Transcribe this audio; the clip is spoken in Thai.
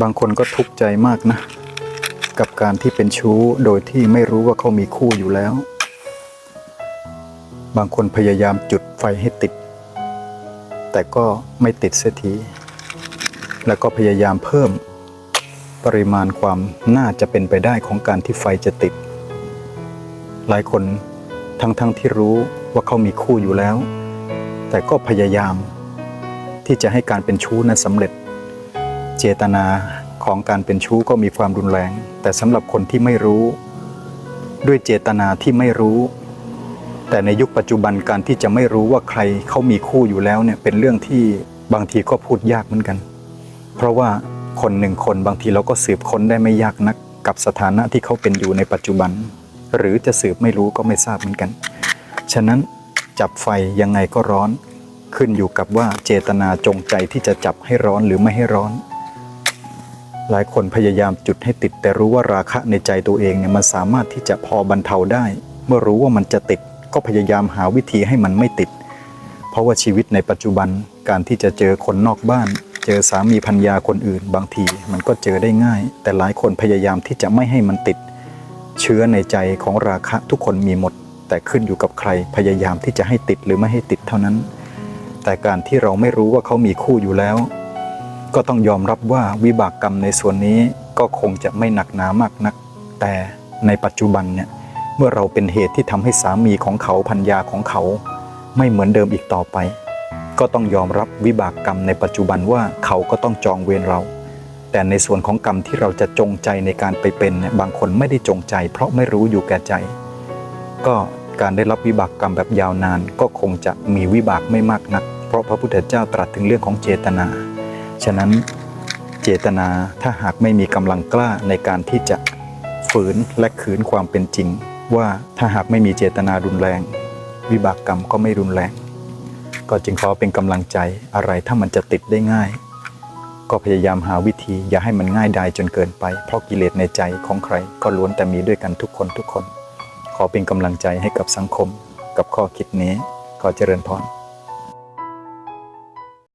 บางคนก็ทุกข์ใจมากนะ กับการที่เป็นชู้โดยที่ไม่รู้ว่าเขามีคู่อยู่แล้ว บางคนพยายามจุดไฟให้ติด แต่ก็ไม่ติดเสียที แล้วก็พยายามเพิ่มปริมาณความน่าจะเป็นไปได้ของการที่ไฟจะติด หลายคนทั้งๆทที่รู้ว่าเขามีคู่อยู่แล้ว แต่ก็พยายามที่จะให้การเป็นชู้นั้นสำเร็จ เจตนาของการเป็นชู้ก็มีความรุนแรง แต่สำหรับคนที่ไม่รู้ ด้วยเจตนาที่ไม่รู้ แต่ในยุคปัจจุบันการที่จะไม่รู้ว่าใครเขามีคู่อยู่แล้วเนี่ยเป็นเรื่องที่บางทีก็พูดยากเหมือนกัน เพราะว่าคนหนึ่งคนบางทีเราก็สืบค้นได้ไม่ยากนัก กับสถานะที่เขาเป็นอยู่ในปัจจุบัน หรือจะสืบไม่รู้ก็ไม่ทราบเหมือนกัน ฉะนั้นจับไฟยังไงก็ร้อน ขึ้นอยู่กับว่าเจตนาจงใจที่จะจับให้ร้อนหรือไม่ให้ร้อน หลายคนพยายามจุดให้ติด แต่รู้ว่าราคะในใจตัวเองเนี่ยมันสามารถที่จะพอบรรเทาได้ เมื่อรู้ว่ามันจะติด ก็พยายามหาวิธีให้มันไม่ติด เพราะว่าชีวิตในปัจจุบันการที่จะเจอคนนอกบ้าน เจอสามีพัญญาคนอื่น บางทีมันก็เจอได้ง่าย แต่หลายคนพยายามที่จะไม่ให้มันติด เชื้อในใจของราคะทุกคนมีหมด แต่ขึ้นอยู่กับใครพยายามที่จะให้ติดหรือไม่ให้ติดเท่านั้น แต่การที่เราไม่รู้ว่าเขามีคู่อยู่แล้ว ก็ต้องยอมรับว่าวิบากกรรมในส่วนนี้ก็คงจะไม่หนักหนามากนัก แต่ในปัจจุบันเนี่ยเมื่อเราเป็นเหตุที่ทำให้สามีของเขาพัญญาของเขา ไม่เหมือนเดิมอีกต่อไป ก็ต้องยอมรับวิบากกรรมในปัจจุบันว่าเขาก็ต้องจองเวรเรา แต่ในส่วนของกรรมที่เราจะจงใจในการไปเป็นเนี่ยบางคนไม่ได้จงใจ เพราะไม่รู้อยู่แก่ใจ ก็การได้รับวิบากกรรมแบบยาวนาน ก็คงจะมีวิบากไม่มากนัก เพราะพระพุทธเจ้าตรัสถึงเรื่องของเจตนา ฉะนั้นเจตนาถ้าหากไม่มีกำลังกล้าในการที่จะฝืนและขืนความเป็นจริง ว่าถ้าหากไม่มีเจตนารุนแรง วิบากกรรมก็ไม่รุนแรง ก็จึงขอเป็นกำลังใจอะไรถ้ามันจะติดได้ง่าย ก็พยายามหาวิธีอย่าให้มันง่ายดายจนเกินไป เพราะกิเลสในใจของใครก็ล้วนแต่มีด้วยกันทุกคนทุกคน ขอเป็นกำลังใจให้กับสังคม กับข้อคิดนี้ขอเจริญพร